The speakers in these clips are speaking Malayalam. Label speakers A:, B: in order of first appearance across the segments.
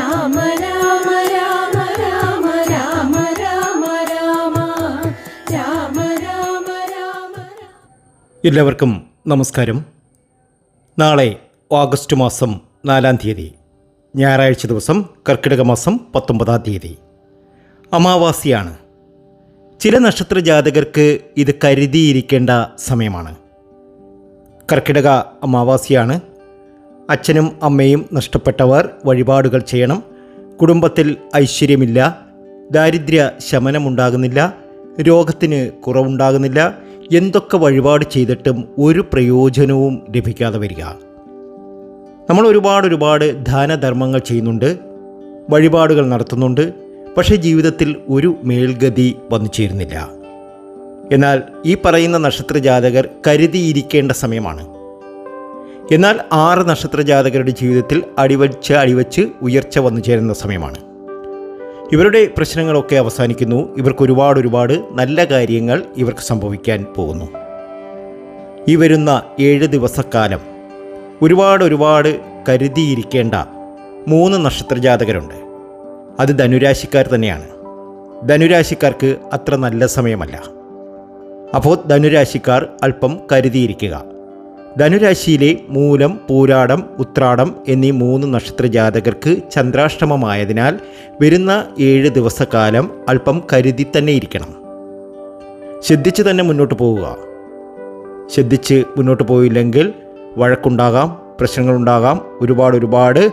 A: രാമ രാമ രാമ രാമ രാമ രാമ രാമ.
B: എല്ലാവർക്കും നമസ്കാരം. നാളെ ഓഗസ്റ്റ് മാസം നാലാം തീയതി ഞായറാഴ്ച ദിവസം കർക്കിടക മാസം പത്തൊമ്പതാം തീയതി. അമാവാസിയാണ്. ചില നക്ഷത്ര ജാതകർക്ക് ഇത് കരുതിയിരിക്കേണ്ട സമയമാണ്. കർക്കിടക അമാവാസിയാണ് അച്ഛനും അമ്മയും നഷ്ടപ്പെട്ടവർ വഴിപാടുകൾ ചെയ്യണം. കുടുംബത്തിൽ ഐശ്വര്യമില്ല. ദാരിദ്ര്യ ശമനമുണ്ടാകുന്നില്ല. രോഗത്തിന് കുറവുണ്ടാകുന്നില്ല. എന്തൊക്കെ വഴിപാട് ചെയ്തിട്ടും ഒരു പ്രയോജനവും ലഭിക്കാതെ വരിക. നമ്മൾ ഒരുപാട് ഒരുപാട് ദാനധർമ്മങ്ങൾ ചെയ്യുന്നുണ്ട്. വഴിപാടുകൾ നടത്തുന്നുണ്ട്. പക്ഷേ ജീവിതത്തിൽ ഒരു മേൽഗതി വന്നു ചേരുന്നില്ല. എന്നാൽ ഈ പറയുന്ന നക്ഷത്ര ജാതകർ കരുതിയിരിക്കേണ്ട സമയമാണ്. എന്നാൽ ആറ് നക്ഷത്ര ജാതകരുടെ ജീവിതത്തിൽ അടിവച്ച് അടിവച്ച് ഉയർച്ച വന്നു ചേരുന്ന സമയമാണ്. ഇവരുടെ പ്രശ്നങ്ങളൊക്കെ അവസാനിക്കുന്നു. ഇവർക്ക് ഒരുപാട് ഒരുപാട് നല്ല കാര്യങ്ങൾ ഇവർക്ക് സംഭവിക്കാൻ പോകുന്നു. ഈ വരുന്ന ഏഴ് ദിവസക്കാലം ഒരുപാട് ഒരുപാട് കരുതിയിരിക്കേണ്ട മൂന്ന് നക്ഷത്ര ജാതകരുണ്ട് അത് ധനുരാശിക്കാർ തന്നെയാണ്. ധനുരാശിക്കാർക്ക് അത്ര നല്ല സമയമല്ല. അപ്പോൾ ധനുരാശിക്കാർ അല്പം കരുതിയിരിക്കുക. ധനുരാശിയിലെ മൂലം പൂരാടം ഉത്രാടം എന്നീ മൂന്ന് നക്ഷത്ര ജാതകർക്ക് ചന്ദ്രാഷ്ടമമായതിനാൽ വരുന്ന ഏഴ് ദിവസക്കാലം അല്പം കരുതി തന്നെ ഇരിക്കണം. ശ്രദ്ധിച്ച് തന്നെ മുന്നോട്ട് പോവുക. ശ്രദ്ധിച്ച് മുന്നോട്ട് പോയില്ലെങ്കിൽ വഴക്കുണ്ടാകാം പ്രശ്നങ്ങളുണ്ടാകാം ഒരുപാട് ഒരുപാട്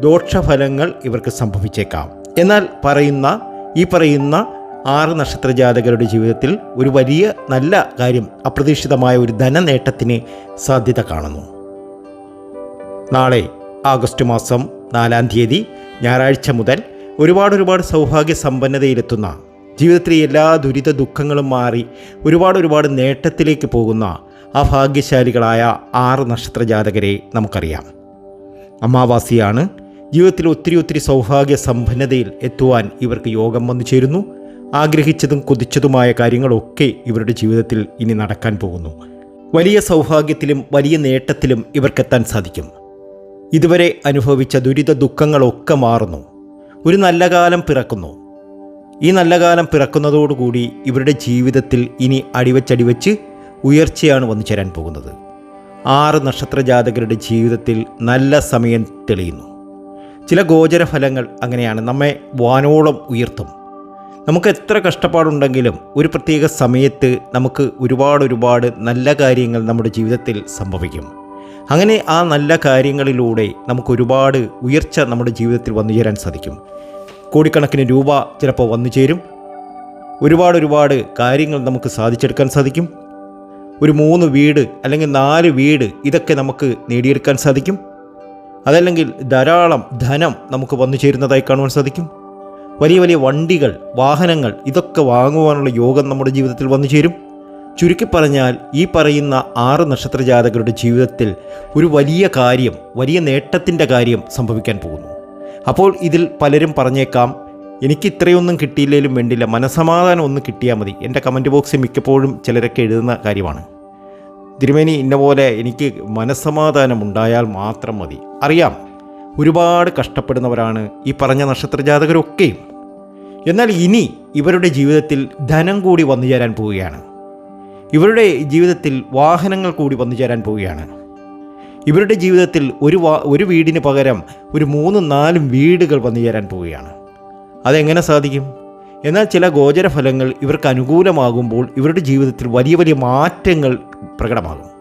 B: ദോഷഫലങ്ങൾ ഇവർക്ക് സംഭവിച്ചേക്കാം. എന്നാൽ പറയുന്ന ഈ പറയുന്ന ആറ് നക്ഷത്ര ജാതകരുടെ ജീവിതത്തിൽ ഒരു വലിയ നല്ല കാര്യം അപ്രതീക്ഷിതമായ ഒരു ധനനേട്ടത്തിന് സാധ്യത കാണുന്നു. നാളെ ആഗസ്റ്റ് മാസം നാലാം തീയതി ഞായറാഴ്ച മുതൽ ഒരുപാട് ഒരുപാട് സൗഭാഗ്യ സമ്പന്നതയിലെത്തുന്ന ജീവിതത്തിലെ എല്ലാ ദുരിത ദുഃഖങ്ങളും മാറി ഒരുപാട് ഒരുപാട് നേട്ടത്തിലേക്ക് പോകുന്ന ആ ഭാഗ്യശാലികളായ ആറ് നക്ഷത്ര ജാതകരെ നമുക്കറിയാം. അമാവാസിയാണ് ജീവിതത്തിൽ ഒത്തിരി ഒത്തിരി സൗഭാഗ്യ സമ്പന്നതയിൽ എത്തുവാൻ ഇവർക്ക് യോഗം വന്നു ചേരുന്നു. ആഗ്രഹിച്ചതും കൊതിച്ചതുമായ കാര്യങ്ങളൊക്കെ ഇവരുടെ ജീവിതത്തിൽ ഇനി നടക്കാൻ പോകുന്നു. വലിയ സൗഭാഗ്യത്തിലും വലിയ നേട്ടത്തിലും ഇവർക്കെത്താൻ സാധിക്കും. ഇതുവരെ അനുഭവിച്ച ദുരിത ദുഃഖങ്ങളൊക്കെ മാറുന്നു. ഒരു നല്ല കാലം പിറക്കുന്നു. ഈ നല്ല കാലം പിറക്കുന്നതോടുകൂടി ഇവരുടെ ജീവിതത്തിൽ ഇനി അടിവച്ചടിവച്ച് ഉയർച്ചയാണ് വന്നു ചേരാൻ പോകുന്നത്. ആറ് നക്ഷത്ര ജാതകരുടെ ജീവിതത്തിൽ നല്ല സമയം തെളിയുന്നു. ചില ഗോചരഫലങ്ങൾ അങ്ങനെയാണ് നമ്മെ വാനോളം ഉയർത്തും. നമുക്ക് എത്ര കഷ്ടപ്പാടുണ്ടെങ്കിലും ഒരു പ്രത്യേക സമയത്ത് നമുക്ക് ഒരുപാട് ഒരുപാട് നല്ല കാര്യങ്ങൾ നമ്മുടെ ജീവിതത്തിൽ സംഭവിക്കും. അങ്ങനെ ആ നല്ല കാര്യങ്ങളിലൂടെ നമുക്ക് ഒരുപാട് ഉയർച്ച നമ്മുടെ ജീവിതത്തിൽ വന്നു ചേരാൻ സാധിക്കും. കോടിക്കണക്കിന് രൂപ ചിലപ്പോൾ വന്നു ചേരും. ഒരുപാട് ഒരുപാട് കാര്യങ്ങൾ നമുക്ക് സാധിച്ചെടുക്കാൻ സാധിക്കും. ഒരു മൂന്ന് വീട് അല്ലെങ്കിൽ നാല് വീട് ഇതൊക്കെ നമുക്ക് നേടിയെടുക്കാൻ സാധിക്കും. അതല്ലെങ്കിൽ ധാരാളം ധനം നമുക്ക് വന്നു ചേരുന്നതായി കാണുവാൻ സാധിക്കും. വലിയ വലിയ വണ്ടികൾ വാഹനങ്ങൾ ഇതൊക്കെ വാങ്ങുവാനുള്ള യോഗം നമ്മുടെ ജീവിതത്തിൽ വന്നു ചേരും. ചുരുക്കി പറഞ്ഞാൽ ഈ പറയുന്ന ആറ് നക്ഷത്ര ജാതകരുടെ ജീവിതത്തിൽ ഒരു വലിയ കാര്യം വലിയ നേട്ടത്തിന്റെ കാര്യം സംഭവിക്കാൻ പോകുന്നു. അപ്പോൾ ഇതിൽ പലരും പറഞ്ഞേക്കാം എനിക്ക് ഇത്രയൊന്നും കിട്ടിയില്ലെങ്കിലും വേണ്ടില്ല മനസമാധാനം ഒന്ന് കിട്ടിയാൽ മതി. എന്റെ കമന്റ് ബോക്സിൽ മിക്കപ്പോഴും ചിലരൊക്കെ എഴുതുന്ന കാര്യമാണ്. തിരുമേനി ഇന്ന പോലെ എനിക്ക് മനസമാധാനം ഉണ്ടായാൽ മാത്രം മതി. അറിയാം ഒരുപാട് കഷ്ടപ്പെടുന്നവരാണ് ഈ പറഞ്ഞ നക്ഷത്ര ജാതകരൊക്കെയും എന്നാൽ ഇനി ഇവരുടെ ജീവിതത്തിൽ ധനം കൂടി വന്നു ചേരാൻ പോവുകയാണ്. ഇവരുടെ ജീവിതത്തിൽ വാഹനങ്ങൾ കൂടി വന്നു ചേരാൻ പോവുകയാണ്. ഇവരുടെ ജീവിതത്തിൽ ഒരു വാ ഒരു വീടിന് പകരം ഒരു മൂന്നും നാലും വീടുകൾ വന്നു ചേരാൻ പോവുകയാണ്. അതെങ്ങനെ സാധിക്കും? എന്നാൽ ചില ഗോചരഫലങ്ങൾ ഇവർക്ക് അനുകൂലമാകുമ്പോൾ ഇവരുടെ ജീവിതത്തിൽ വലിയ വലിയ മാറ്റങ്ങൾ പ്രകടമാകും.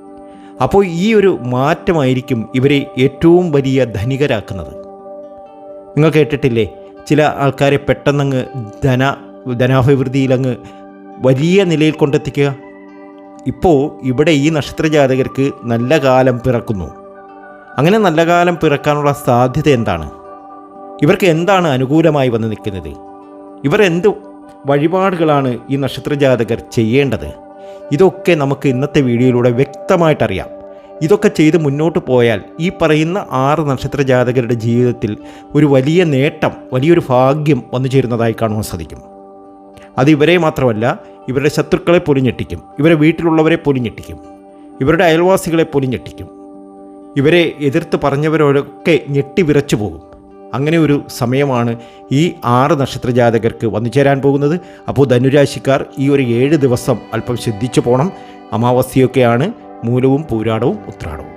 B: അപ്പോൾ ഈ ഒരു മാറ്റമായിരിക്കും ഇവരെ ഏറ്റവും വലിയ ധനികരാക്കുന്നത്. നിങ്ങൾ കേട്ടിട്ടില്ലേ? ചില ആൾക്കാരെ പെട്ടെന്നങ്ങ് ധന ധനാഭിവൃദ്ധിയിലങ്ങ് വലിയ നിലയിൽ കൊണ്ടെത്തിക്കുക. ഇപ്പോൾ ഇവിടെ ഈ നക്ഷത്ര ജാതകർക്ക് നല്ല കാലം പിറക്കുന്നു. അങ്ങനെ നല്ല കാലം പിറക്കാനുള്ള സാധ്യത എന്താണ്? ഇവർക്ക് എന്താണ് അനുകൂലമായി വന്ന് നിൽക്കുന്നത്? ഇവർ എന്ത് വഴിപാടുകളാണ് ഈ നക്ഷത്ര ജാതകർ ചെയ്യേണ്ടത്? ഇതൊക്കെ നമുക്ക് ഇന്നത്തെ വീഡിയോയിലൂടെ വ്യക്തമായിട്ടറിയാം. ഇതൊക്കെ ചെയ്ത് മുന്നോട്ട് പോയാൽ ഈ പറയുന്ന ആറ് നക്ഷത്ര ജാതകരുടെ ജീവിതത്തിൽ ഒരു വലിയ നേട്ടം വലിയൊരു ഭാഗ്യം വന്നു ചേരുന്നതായി കാണുവാൻ സാധിക്കും. അത് ഇവരെ മാത്രമല്ല ഇവരുടെ ശത്രുക്കളെ പൊലിഞ്ഞെട്ടിക്കും ഞെട്ടിക്കും ഇവരെ വീട്ടിലുള്ളവരെ പൊലിഞ്ഞെട്ടിക്കും ഇവരുടെ അയൽവാസികളെ പൊലിഞ്ഞെട്ടിക്കും ഇവരെ എതിർത്ത് പറഞ്ഞവരോടൊക്കെ ഞെട്ടി വിറച്ചു പോകും അങ്ങനെ ഒരു സമയമാണ് ഈ ആറ് നക്ഷത്ര ജാതകർക്ക് വന്നു ചേരാൻ പോകുന്നത്. അപ്പോൾ ധനുരാശിക്കാർ ഈ ഒരു ഏഴ് ദിവസം അല്പം ശ്രദ്ധിച്ചു പോകണം അമാവാസ്യയൊക്കെയാണ് മൂലവും പൂരാടവും ഉത്രാടവും.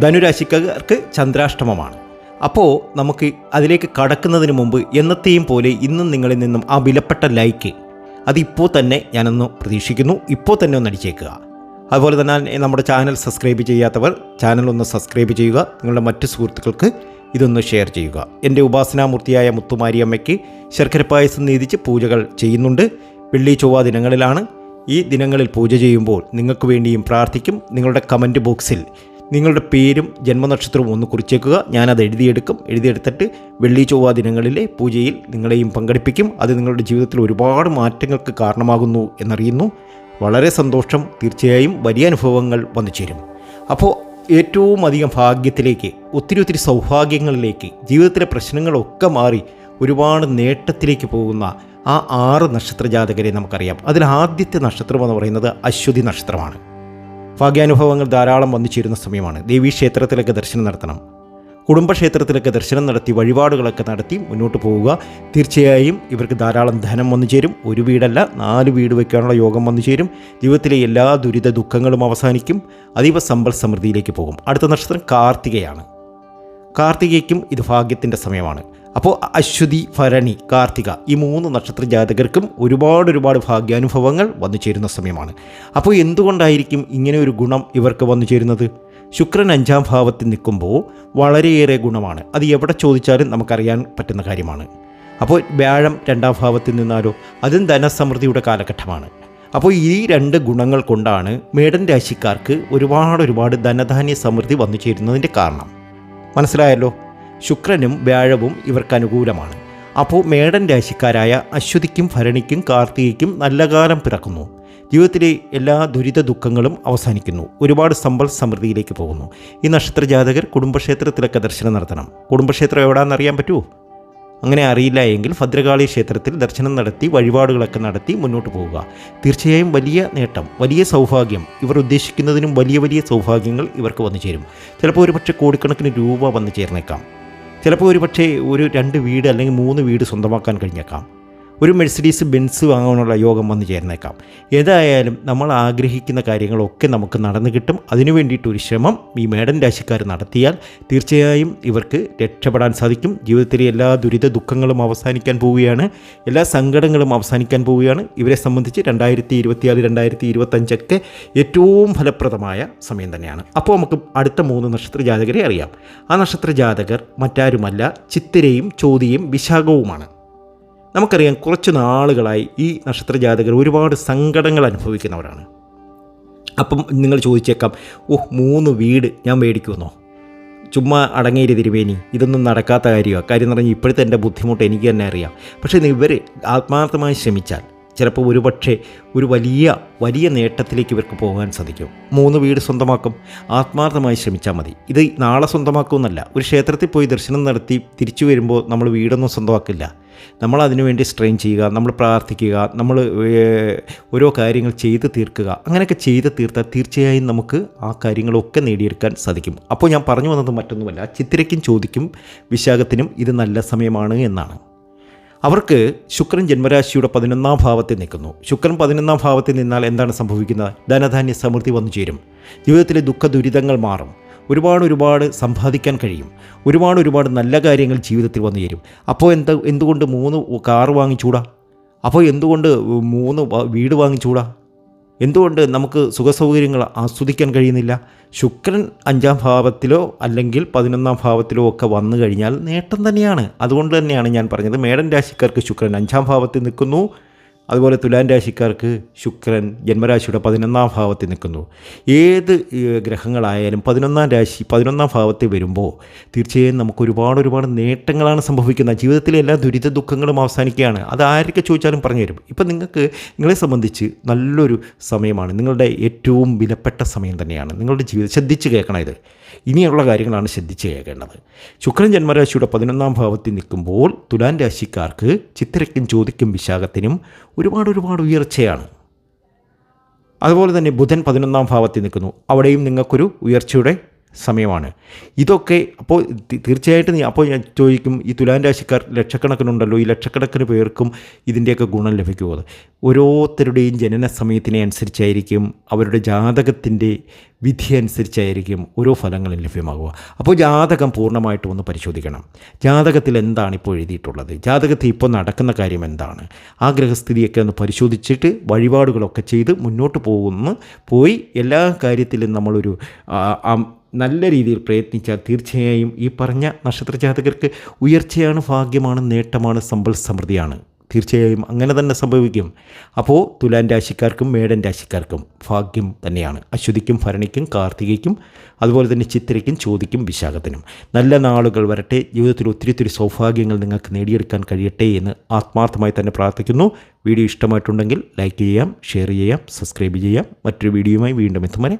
B: ധനുരാശിക്കാർക്ക് ചന്ദ്രാഷ്ടമമാണ്. അപ്പോൾ നമുക്ക് അതിലേക്ക് കടക്കുന്നതിന് മുമ്പ് എന്നത്തെയും പോലെ ഇന്നും നിങ്ങളിൽ നിന്നും ആ വിലപ്പെട്ട ലൈക്ക് അതിപ്പോൾ തന്നെ ഞാനൊന്ന് പ്രതീക്ഷിക്കുന്നു. ഇപ്പോൾ തന്നെ ഒന്ന് അടിച്ചേക്കുക. അതുപോലെ തന്നെ നമ്മുടെ ചാനൽ സബ്സ്ക്രൈബ് ചെയ്യാത്തവർ ചാനൽ ഒന്ന് സബ്സ്ക്രൈബ് ചെയ്യുക. നിങ്ങളുടെ മറ്റ് സുഹൃത്തുക്കൾക്ക് ഇതൊന്ന് ഷെയർ ചെയ്യുക. എന്റെ ഉപാസനാമൂർത്തിയായ മുത്തുമാരിയമ്മയ്ക്ക് ശർക്കര പായസം നീതിച്ച് പൂജകൾ ചെയ്യുന്നുണ്ട്. വെള്ളി ചൊവ്വ ദിനങ്ങളിലാണ്. ഈ ദിനങ്ങളിൽ പൂജ ചെയ്യുമ്പോൾ നിങ്ങൾക്ക് വേണ്ടിയും പ്രാർത്ഥിക്കും. നിങ്ങളുടെ കമന്റ് ബോക്സിൽ നിങ്ങളുടെ പേരും ജന്മനക്ഷത്രവും ഒന്ന് കുറിച്ചേക്കുക. ഞാനത് എഴുതിയെടുക്കും. എഴുതിയെടുത്തിട്ട് വെള്ളി ചൊവ്വ ദിനങ്ങളിലെ പൂജയിൽ നിങ്ങളെയും പങ്കെടുപ്പിക്കും. അത് നിങ്ങളുടെ ജീവിതത്തിൽ ഒരുപാട് മാറ്റങ്ങൾക്ക് കാരണമാകുന്നു എന്നറിയുന്നു. വളരെ സന്തോഷം. തീർച്ചയായും വലിയ അനുഭവങ്ങൾ വന്നു ചേരും അപ്പോൾ ഏറ്റവും അധികം ഭാഗ്യത്തിലേക്ക് ഒത്തിരി ഒത്തിരി സൗഭാഗ്യങ്ങളിലേക്ക് ജീവിതത്തിലെ പ്രശ്നങ്ങളൊക്കെ മാറി ഒരുപാട് നേട്ടത്തിലേക്ക് പോകുന്ന ആ ആറ് നക്ഷത്ര ജാതകരെ നമുക്കറിയാം. അതിൽ ആദ്യത്തെ നക്ഷത്രം എന്ന് പറയുന്നത് അശ്വതി നക്ഷത്രമാണ്. ഭാഗ്യാനുഭവങ്ങൾ ധാരാളം വന്നു ചേരുന്ന സമയമാണ്. ദേവീക്ഷേത്രത്തിലൊക്കെ ദർശനം നടത്തണം. കുടുംബക്ഷേത്രത്തിലൊക്കെ ദർശനം നടത്തി വഴിപാടുകളൊക്കെ നടത്തി മുന്നോട്ട് പോവുക. തീർച്ചയായും ഇവർക്ക് ധാരാളം ധനം വന്നു ചേരും. ഒരു വീടല്ല നാല് വീട് വയ്ക്കാനുള്ള യോഗം വന്നു ചേരും. ജീവിതത്തിലെ എല്ലാ ദുരിത ദുഃഖങ്ങളും അവസാനിക്കും. അതീവ സമ്പൽ സമൃദ്ധിയിലേക്ക് പോകും. അടുത്ത നക്ഷത്രം കാർത്തികയാണ്. കാർത്തികയ്ക്കും ഇത് ഭാഗ്യത്തിന്റെ സമയമാണ്. അപ്പോൾ അശ്വതി ഭരണി കാർത്തിക ഈ മൂന്ന് നക്ഷത്ര ജാതകർക്കും ഒരുപാട് ഒരുപാട് ഭാഗ്യാനുഭവങ്ങൾ വന്നു ചേരുന്ന സമയമാണ്. അപ്പോൾ എന്തുകൊണ്ടായിരിക്കും ഇങ്ങനെ ഒരു ഗുണം ഇവർക്ക് വന്നു ചേരുന്നത്? ശുക്രൻ അഞ്ചാം ഭാവത്തിൽ നിൽക്കുമ്പോൾ വളരെയേറെ ഗുണമാണ്. അത് എവിടെ ചോദിച്ചാലും നമുക്കറിയാൻ പറ്റുന്ന കാര്യമാണ്. അപ്പോൾ വ്യാഴം രണ്ടാം ഭാവത്തിൽ നിന്നാലോ അതും ധനസമൃദ്ധിയുടെ കാലഘട്ടമാണ്. അപ്പോൾ ഈ രണ്ട് ഗുണങ്ങൾ കൊണ്ടാണ് മേടൻ രാശിക്കാർക്ക് ഒരുപാട് ഒരുപാട് ധനധാന്യ സമൃദ്ധി വന്നു ചേരുന്നതിന്റെ കാരണം. മനസ്സിലായല്ലോ? ശുക്രനും വ്യാഴവും ഇവർക്ക് അനുകൂലമാണ്. അപ്പോൾ മേടൻ രാശിക്കാരായ അശ്വതിക്കും ഭരണിക്കും കാർത്തികയ്ക്കും നല്ല കാലം പിറക്കുന്നു. ജീവിതത്തിലെ എല്ലാ ദുരിത ദുഃഖങ്ങളും അവസാനിക്കുന്നു. ഒരുപാട് സമ്പൽ സമൃദ്ധിയിലേക്ക് പോകുന്നു. ഈ നക്ഷത്ര ജാതകർ കുടുംബക്ഷേത്രത്തിലൊക്കെ ദർശനം നടത്തണം. കുടുംബക്ഷേത്രം എവിടെയാണെന്ന് അറിയാൻ പറ്റുമോ? അങ്ങനെ അറിയില്ല എങ്കിൽ ഭദ്രകാളി ക്ഷേത്രത്തിൽ ദർശനം നടത്തി വഴിപാടുകളൊക്കെ നടത്തി മുന്നോട്ട് പോവുക. തീർച്ചയായും വലിയ നേട്ടം വലിയ സൗഭാഗ്യം. ഇവർ ഉദ്ദേശിക്കുന്നതിനും വലിയ വലിയ സൗഭാഗ്യങ്ങൾ ഇവർക്ക് വന്നു ചേരും. ചിലപ്പോൾ ഒരുപക്ഷെ കോടിക്കണക്കിന് രൂപ വന്നു ചേർന്നേക്കാം. ചിലപ്പോൾ ഒരുപക്ഷെ ഒരു രണ്ട് വീട് അല്ലെങ്കിൽ മൂന്ന് വീട് സ്വന്തമാക്കാൻ കഴിഞ്ഞേക്കാം. ഒരു മെഴ്സിഡീസ് ബെൻസ് വാങ്ങാനുള്ള യോഗം വന്നു ചേർന്നേക്കാം. ഏതായാലും നമ്മൾ ആഗ്രഹിക്കുന്ന കാര്യങ്ങളൊക്കെ നമുക്ക് നടന്നു കിട്ടും. അതിനു വേണ്ടിയിട്ട് ഒരു ശ്രമം ഈ മേടൻ രാശിക്കാർ നടത്തിയാൽ തീർച്ചയായും ഇവർക്ക് രക്ഷപ്പെടാൻ സാധിക്കും. ജീവിതത്തിലെ എല്ലാ ദുരിത ദുഃഖങ്ങളും അവസാനിക്കാൻ പോവുകയാണ്. എല്ലാ സങ്കടങ്ങളും അവസാനിക്കാൻ പോവുകയാണ്. ഇവരെ സംബന്ധിച്ച് രണ്ടായിരത്തി ഇരുപത്തിയാറ് രണ്ടായിരത്തി ഇരുപത്തഞ്ചൊക്കെ ഏറ്റവും ഫലപ്രദമായ സമയം തന്നെയാണ്. അപ്പോൾ നമുക്ക് അടുത്ത മൂന്ന് നക്ഷത്ര ജാതകരെ അറിയാം. ആ നക്ഷത്ര ജാതകർ മറ്റാരുമല്ല ചിത്തിരയും ചോതിയും വിശാഖവുമാണ്. നമുക്കറിയാം കുറച്ച് നാളുകളായി ഈ നക്ഷത്ര ജാതകർ ഒരുപാട് സങ്കടങ്ങൾ അനുഭവിക്കുന്നവരാണ്. അപ്പം നിങ്ങൾ ചോദിച്ചേക്കാം ഓഹ് മൂന്ന് വീട് ഞാൻ മേടിക്കുമെന്നോ? ചുമ്മാ അടങ്ങിയിരി തിരുവേനി ഇതൊന്നും നടക്കാത്ത കാര്യമാണ് കാര്യം എന്ന് പറഞ്ഞാൽ ഇപ്പോഴത്തെ എന്റെ ബുദ്ധിമുട്ട് എനിക്ക് തന്നെ അറിയാം. പക്ഷേ ഇവർ ആത്മാർത്ഥമായി ശ്രമിച്ചാൽ ചിലപ്പോൾ ഒരുപക്ഷെ ഒരു വലിയ വലിയ നേട്ടത്തിലേക്ക് ഇവർക്ക് പോകാൻ സാധിക്കും. മൂന്ന് വീട് സ്വന്തമാക്കും. ആത്മാർത്ഥമായി ശ്രമിച്ചാൽ മതി. ഇത് നാളെ സ്വന്തമാക്കുമെന്നല്ല. ഒരു ക്ഷേത്രത്തിൽ പോയി ദർശനം നടത്തി തിരിച്ചു വരുമ്പോൾ നമ്മൾ വീടൊന്നും സ്വന്തമാക്കില്ല. നമ്മൾ അതിനുവേണ്ടി സ്ട്രെയിൻ ചെയ്യുക നമ്മൾ പ്രാർത്ഥിക്കുക നമ്മൾ ഓരോ കാര്യങ്ങൾ ചെയ്ത് തീർക്കുക. അങ്ങനെയൊക്കെ ചെയ്ത് തീർത്താൽ തീർച്ചയായും നമുക്ക് ആ കാര്യങ്ങളൊക്കെ നേടിയെടുക്കാൻ സാധിക്കും. അപ്പോൾ ഞാൻ പറഞ്ഞു വന്നത് മറ്റൊന്നുമല്ല. ചിത്തിരയ്ക്കും ചോദിക്കും വിശാഖത്തിനും ഇത് നല്ല സമയമാണ് എന്നാണ്. അവർക്ക് ശുക്രൻ ജന്മരാശിയുടെ പതിനൊന്നാം ഭാവത്തിൽ നിൽക്കുന്നു. ശുക്രൻ പതിനൊന്നാം ഭാവത്തിൽ നിന്നാൽ എന്താണ് സംഭവിക്കുന്നത് ധനധാന്യ സമൃദ്ധി വന്നു ചേരും. ജീവിതത്തിലെ ദുഃഖ ദുരിതങ്ങൾ മാറും. ഒരുപാട് ഒരുപാട് സമ്പാദിക്കാൻ കഴിയും. ഒരുപാട് ഒരുപാട് നല്ല കാര്യങ്ങൾ ജീവിതത്തിൽ വന്നു ചേരും. അപ്പോൾ എന്താ എന്തുകൊണ്ട് മൂന്ന് കാറ് വാങ്ങിച്ചൂടാ? അപ്പോൾ എന്തുകൊണ്ട് മൂന്ന് വീട് വാങ്ങിച്ചൂടാ? എന്തുകൊണ്ട് നമുക്ക് സുഖസൗകര്യങ്ങൾ ആസ്വദിക്കാൻ കഴിയുന്നില്ല? ശുക്രൻ അഞ്ചാം ഭാവത്തിലോ അല്ലെങ്കിൽ പതിനൊന്നാം ഭാവത്തിലോ ഒക്കെ വന്നു കഴിഞ്ഞാൽ നേട്ടം തന്നെയാണ്. അതുകൊണ്ട് തന്നെയാണ് ഞാൻ പറഞ്ഞത്. മേടൻ രാശിക്കാർക്ക് ശുക്രൻ അഞ്ചാം ഭാവത്തിൽ നിൽക്കുന്നു. അതുപോലെ തുലാൻ രാശിക്കാർക്ക് ശുക്രൻ ജന്മരാശിയുടെ പതിനൊന്നാം ഭാവത്തിൽ നിൽക്കുന്നു. ഏത് ഗ്രഹങ്ങളായാലും പതിനൊന്നാം രാശി പതിനൊന്നാം ഭാവത്തിൽ വരുമ്പോൾ തീർച്ചയായും നമുക്ക് ഒരുപാട് ഒരുപാട് നേട്ടങ്ങളാണ് സംഭവിക്കുന്നത്. ജീവിതത്തിലെ എല്ലാ ദുരിത ദുഃഖങ്ങളും അവസാനിക്കുകയാണ്. അത് ആരൊക്കെ ചോദിച്ചാലും പറഞ്ഞു തരും. ഇപ്പം നിങ്ങൾക്ക് നിങ്ങളെ സംബന്ധിച്ച് നല്ലൊരു സമയമാണ്. നിങ്ങളുടെ ഏറ്റവും വിലപ്പെട്ട സമയം തന്നെയാണ്. നിങ്ങളുടെ ജീവിതം ശ്രദ്ധിച്ച് കേൾക്കണം ഇത്. ഇനിയുള്ള കാര്യങ്ങളാണ് ശ്രദ്ധിച്ച് കേൾക്കേണ്ടത്. ശുക്രൻ ജന്മരാശിയുടെ പതിനൊന്നാം ഭാവത്തിൽ നിൽക്കുമ്പോൾ തുലാൻ രാശിക്കാർക്ക് ചിത്തിരയ്ക്കും ചോദിക്കും വിശാഖത്തിനും ഒരുപാട് ഒരുപാട് ഉയർച്ചയാണ്. അതുപോലെ തന്നെ ബുധൻ പതിനൊന്നാം ഭാവത്തിൽ നിൽക്കുന്നു. അവിടെയും നിങ്ങൾക്കൊരു ഉയർച്ചയുടെ സമയമാണ്. ഇതൊക്കെ അപ്പോൾ തീർച്ചയായിട്ടും അപ്പോൾ ഞാൻ ചോദിക്കും ഈ തുലാൻ രാശിക്കാർ ലക്ഷക്കണക്കിനുണ്ടല്ലോ ഈ ലക്ഷക്കണക്കിന് പേർക്കും ഇതിന്റെയൊക്കെ ഗുണം ലഭിക്കുമോ? ഓരോരുത്തരുടെയും ജനന സമയത്തിനെ അനുസരിച്ചായിരിക്കും അവരുടെ ജാതകത്തിന്റെ വിധി അനുസരിച്ചായിരിക്കും ഓരോ ഫലങ്ങളും ലഭ്യമാകുക. അപ്പോൾ ജാതകം പൂർണമായിട്ടും ഒന്ന് പരിശോധിക്കണം. ജാതകത്തിൽ എന്താണ് ഇപ്പോൾ എഴുതിയിട്ടുള്ളത്? ജാതകത്തിൽ ഇപ്പോൾ നടക്കുന്ന കാര്യം എന്താണ്? ആ ഗ്രഹസ്ഥിതിയൊക്കെ ഒന്ന് പരിശോധിച്ചിട്ട് വഴിപാടുകളൊക്കെ ചെയ്ത് മുന്നോട്ട് പോകുന്നു. പോയി എല്ലാ കാര്യത്തിലും നമ്മളൊരു നല്ല രീതിയിൽ പ്രയത്നിച്ചാൽ തീർച്ചയായും ഈ പറഞ്ഞ നക്ഷത്ര ജാതകർക്ക് ഉയർച്ചയാണ് ഭാഗ്യമാണ് നേട്ടമാണ് സമ്പൽ സമൃദ്ധിയാണ്. തീർച്ചയായും അങ്ങനെ തന്നെ സംഭവിക്കും. അപ്പോൾ തുലാൻ രാശിക്കാർക്കും മേടൻ രാശിക്കാർക്കും ഭാഗ്യം തന്നെയാണ്. അശ്വതിക്കും ഭരണിക്കും കാർത്തികയ്ക്കും അതുപോലെ തന്നെ ചിത്രയ്ക്കും ചോദിക്കും വിശാഖത്തിനും. നല്ല നാളുകൾ വരട്ടെ. ജീവിതത്തിൽ ഒത്തിരി ഒത്തിരി സൗഭാഗ്യങ്ങൾ നിങ്ങൾക്ക് നേടിയെടുക്കാൻ കഴിയട്ടെ എന്ന് ആത്മാർത്ഥമായി തന്നെ പ്രാർത്ഥിക്കുന്നു. വീഡിയോ ഇഷ്ടമായിട്ടുണ്ടെങ്കിൽ ലൈക്ക് ചെയ്യാം ഷെയർ ചെയ്യാം സബ്സ്ക്രൈബ് ചെയ്യാം. മറ്റൊരു വീഡിയോയുമായി വീണ്ടും എത്തും വരെ